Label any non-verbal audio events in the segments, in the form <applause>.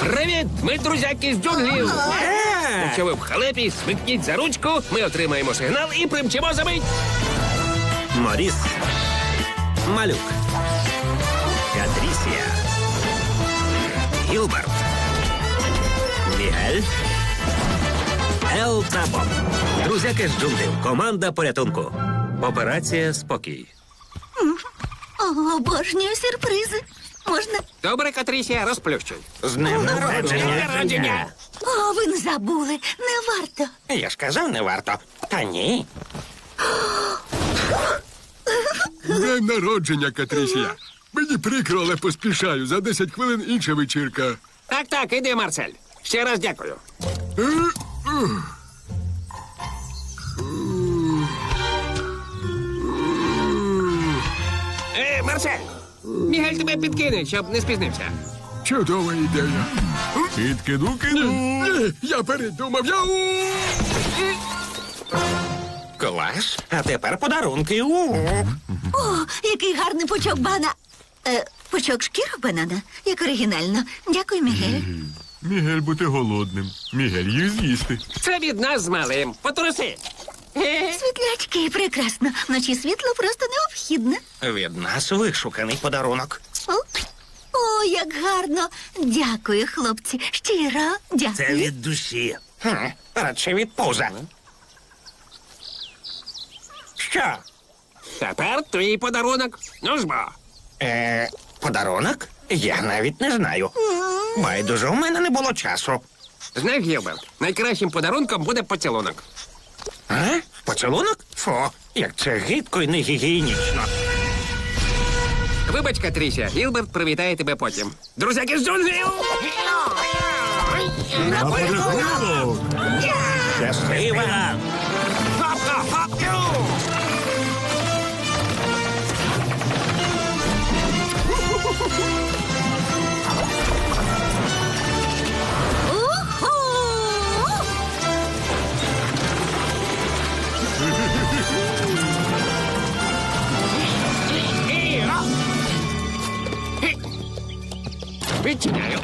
Привіт! Ми друзяки з джунглів. Якщо ви в халепі, смикніть за ручку, ми отримаємо сигнал і примчимо за мить. Моріс. Малюк. Катрісія. Гілберт. Мігель. Ел та Боб. Друзяки з джунглів. Команда порятунку. Операція Спокій. Обожнюю сюрпризи. Можна? Добре, Катрісія, розплющуй. З днем народження. О, ви не забули. Не варто. Я ж казав, не варто. Та ні. День народження, Катрісія. Мені прикро, але поспішаю. За 10 хвилин інша вечірка. Так, так, іди, Марсель. Ще раз дякую. Е, Марсель! Мігель тебе підкине, щоб не спізнився. Чудова ідея. Підкиду кину. ні, я передумав. Я... Клас. А тепер подарунки. У. О, який гарний пучок бана. Е, пучок шкірок банана. Як оригінально. Дякую, Мігель. Мігель бути голодним. Мігель їх з'їсти. Це від нас з малим. Потруси. Світлячки, прекрасно. Вночі світло просто необхідне. Від нас вишуканий подарунок. О, о, як гарно. Дякую, хлопці. Щиро дякую. Це від душі. Хм, радше від пуза. Що? Тепер твій подарунок. Ну ж бо. Е, подарунок? Я навіть не знаю. Байдуже, у мене не було часу. Знаєш, Гілберт, найкращим подарунком буде поцілунок. А? Поцілунок? Фо, як це гидко і негігієнічно. Вибач, Катріся, Гілберт привітає тебе потім. Друзяки з джунглів! На перегонку! Щаслива! Хоп-хоп-хоп-ю! Відчиняю.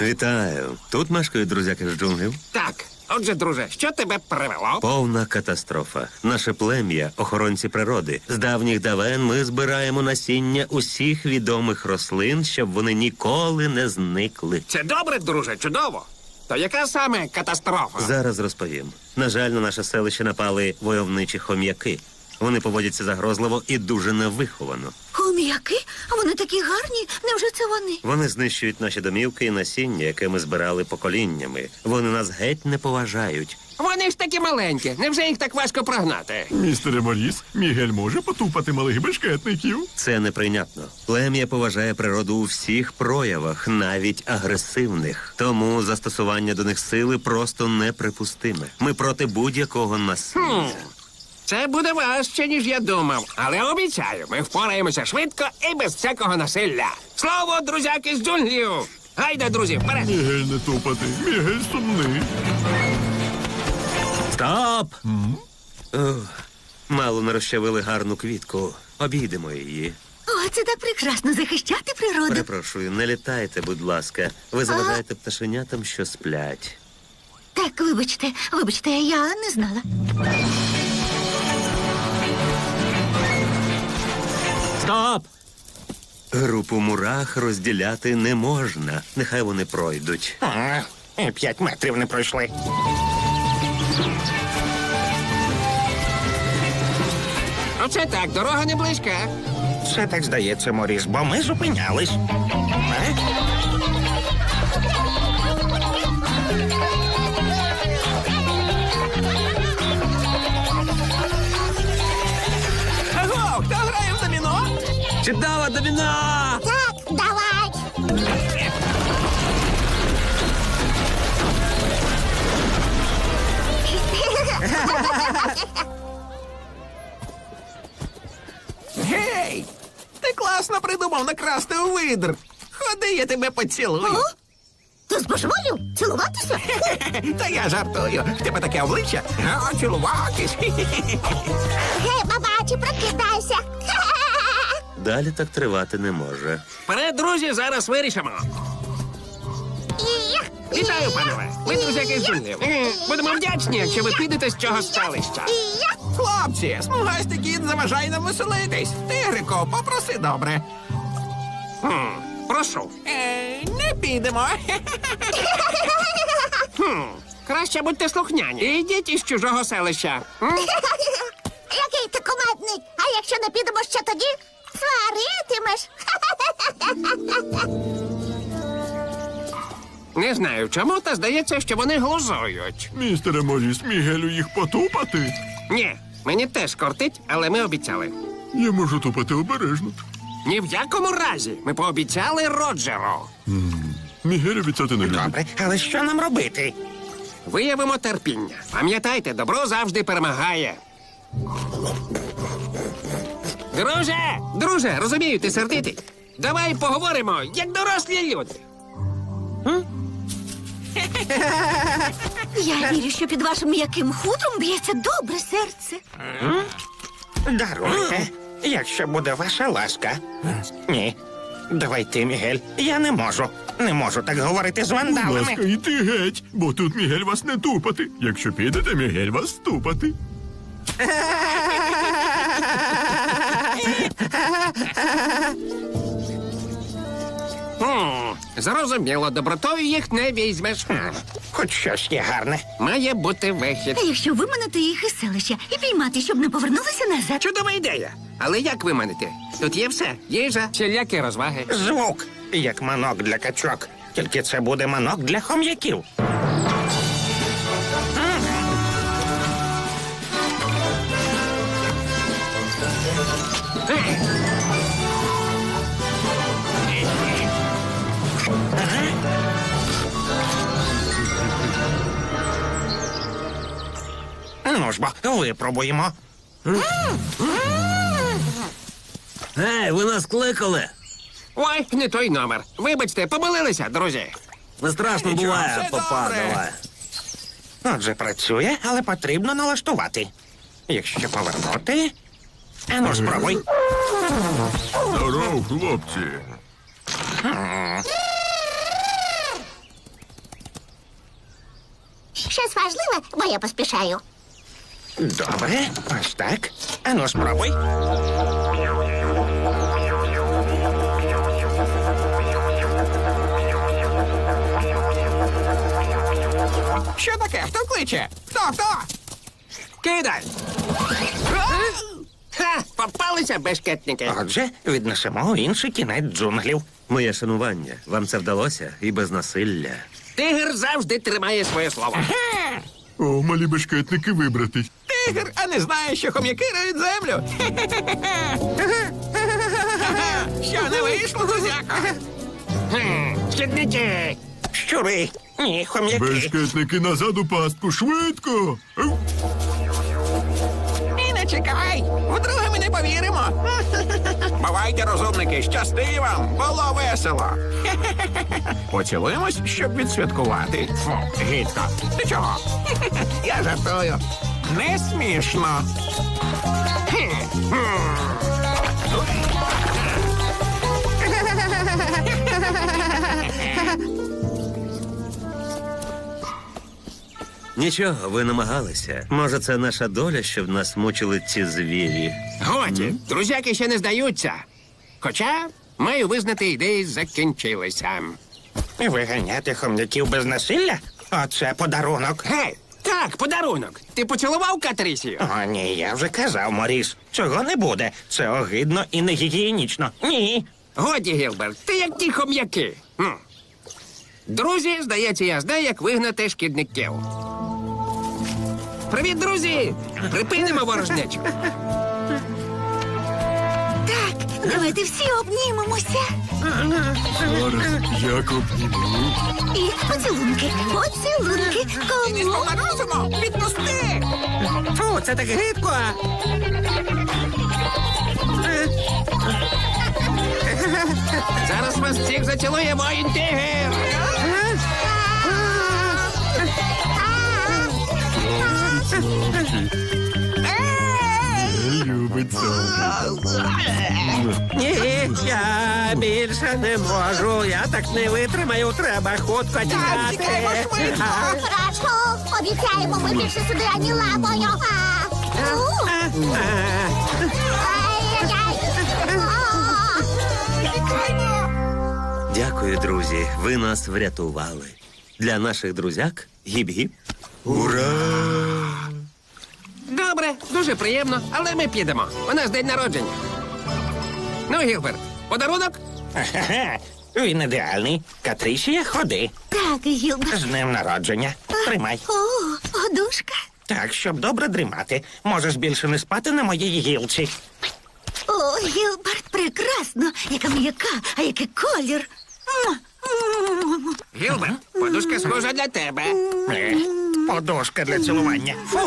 Вітаю. Тут мешкають друзяки з джунглів. Так, отже, друже, що тебе привело? Повна катастрофа. Наше плем'я, охоронці природи. З давніх давен ми збираємо насіння усіх відомих рослин, щоб вони ніколи не зникли. Це добре, друже, чудово. То яка саме катастрофа? Зараз розповім. На жаль, на наше селище напали войовничі хом'яки. Вони поводяться загрозливо і дуже невиховано. Хом'яки? Вони такі гарні. Невже це вони? Вони знищують наші домівки і насіння, яке ми збирали поколіннями. Вони нас геть не поважають. Вони ж такі маленькі. Невже їх так важко прогнати? Містере Моріс, Мігель може потупати малих бешкетників. Це неприйнятно. Плем'я поважає природу у всіх проявах, навіть агресивних. Тому застосування до них сили просто неприпустиме. Ми проти будь-якого насилля. Це буде важче, ніж я думав. Але обіцяю, ми впораємося швидко і без всякого насилля. Слово, друзяки з джунглів! Гайда, друзі, вперед! Мігель не тупати. Мігель сумний. Стоп! Ох, мало не розчавили гарну квітку. Обійдемо її. О, це так прекрасно захищати природу. Перепрошую, не літайте, будь ласка. Ви заважаєте пташенятам, що сплять. Так, вибачте, вибачте, я не знала. Стоп! Групу мурах розділяти не можна. Нехай вони пройдуть. А, і п'ять метрів не пройшли. Оце так, дорога не близька. Все так здається, Моріс, бо ми зупинялись. Хто грає в доміно? Чудово, доміно! Так, давай. Гей! Ти класно придумав накрасти у видр. Ходи, я тебе поцілую. Ти збожеволів? Цілуватися? Та я жартую. В тебе таке обличчя. А, цілуватись. Гей, бабачі, прокидайся. <laughs> Далі так тривати не може. Вперед, друзі, зараз вирішимо. Вітаю, панове! Ми друзяки з джунглів. Е, Будемо вдячні, якщо ви підете з цього селища. Хлопці, смугастий кіт заважає нам веселитись. Тигрико, попроси добре. Хм, прошу. Е, не підемо. Хм, краще будьте слухняні. І йдіть із чужого селища. М? <laughs> Який. А якщо не підемо ще тоді, сваритимеш. <laughs> Не знаю чому, та здається, що вони глузують. Містере Моріс, Мігелю їх потупати. Ні, мені теж кортить, але ми обіцяли. Я можу тупати обережно. Ні в якому разі. Ми пообіцяли Роджеру. Мігель обіцяти не любить. Добре, але що нам робити? Виявимо терпіння. Пам'ятайте, добро завжди перемагає. Друже, друже, розумію, ти сердитий. Давай поговоримо, як дорослі люди. Я вірю, що під вашим м'яким хутром б'ється добре серце. Даруйте, якщо буде ваша ласка. Ні. Давай ти, Мігель. Я не можу. Не можу так говорити з Будь вандалами. ласка, йти геть, бо тут Мігель вас не тупати. Якщо підете, Мігель вас тупати. <laughs> Зрозуміло, добротою їх не візьмеш. Хоч щось є гарне. Має бути вихід. А якщо виманити їх із селища і піймати, щоб не повернулися назад? Чудова ідея. Але як виманити? Тут є все: їжа, всілякі розваги. Звук, як манок для качок. Тільки це буде манок для хом'яків. Ну ж бо, випробуємо. Ей, ви нас кликали. Ой, не той номер. Вибачте, помилилися, друзі. Не страшно Нічого, буває, все попадала. Отже, працює, але потрібно налаштувати. Якщо повернути. Ану, спробуй. Здоров, хлопці. Щось важливе, бо я поспішаю. Добре, ось так. Ану, спробуй. Що таке? Хто кличе? Хто, хто? Кидай! Попалися бешкетники. Отже, віднесемо інший кінець джунглів. Моє шанування. Вам це вдалося і без насилля. Тигр завжди тримає своє слово. О, малі бешкетники вибратись. Тигр, а не знає, що хом'яки риють землю. Що не вийшло, друзяко? Хм! Щури. Ні, хом'яки. Бешкетники назад у пастку, швидко. Ев, повіримо. Бувайте, розумники, щасти вам, було весело. Поцілуємось, щоб відсвяткувати. Фу, гідко. Ти чого? Я жартую. Не смішно. Нічого, ви намагалися. Може, це наша доля, щоб нас мучили ці звірі. Годі, друзяки ще не здаються. Хоча, маю визнати, ідеї закінчилися. Виганяти хом'яків без насилля? Оце подарунок. Гей, так, подарунок. Ти поцілував Катрісію? О, ні, я вже казав, Моріс. Цього не буде. Це огидно і негігієнічно. Ні. Годі, Гілберт, ти як ті хом'яки. Друзі, здається, я знаю, як вигнати шкідників. Привіт, друзі! Припинимо ворожнечу. Так, давайте всі обнімемося. Зараз як обніму. І поцілунки, поцілунки. Кому? розуму? Відпусти! Фу, це так гидко. Зараз вас всіх зацілує воїн тигр. Ні, я більше не можу. Я так не витримаю. Треба хутко тікати. тікаємо швидко. Хорошо, обіцяємо, ми більше сюди ані лапою. А, у, а. Дякую, друзі. Ви нас врятували. Для наших друзяк гіп-гіп. Добре, дуже приємно, але ми підемо. У нас день народження. Ну, Гілберт, подарунок? Ага, <laughs> Він ідеальний. Катрісія, ходи. Так, Гілберт. З днем народження. Тримай. О, подушка. Так, щоб добре дрімати. Можеш більше не спати на моїй гілці. О, Гілберт, прекрасно. Яка м'яка, а який колір. Муа. М. Гілберт, подушка схожа для тебе. Е, Подушка для цілування. Фу.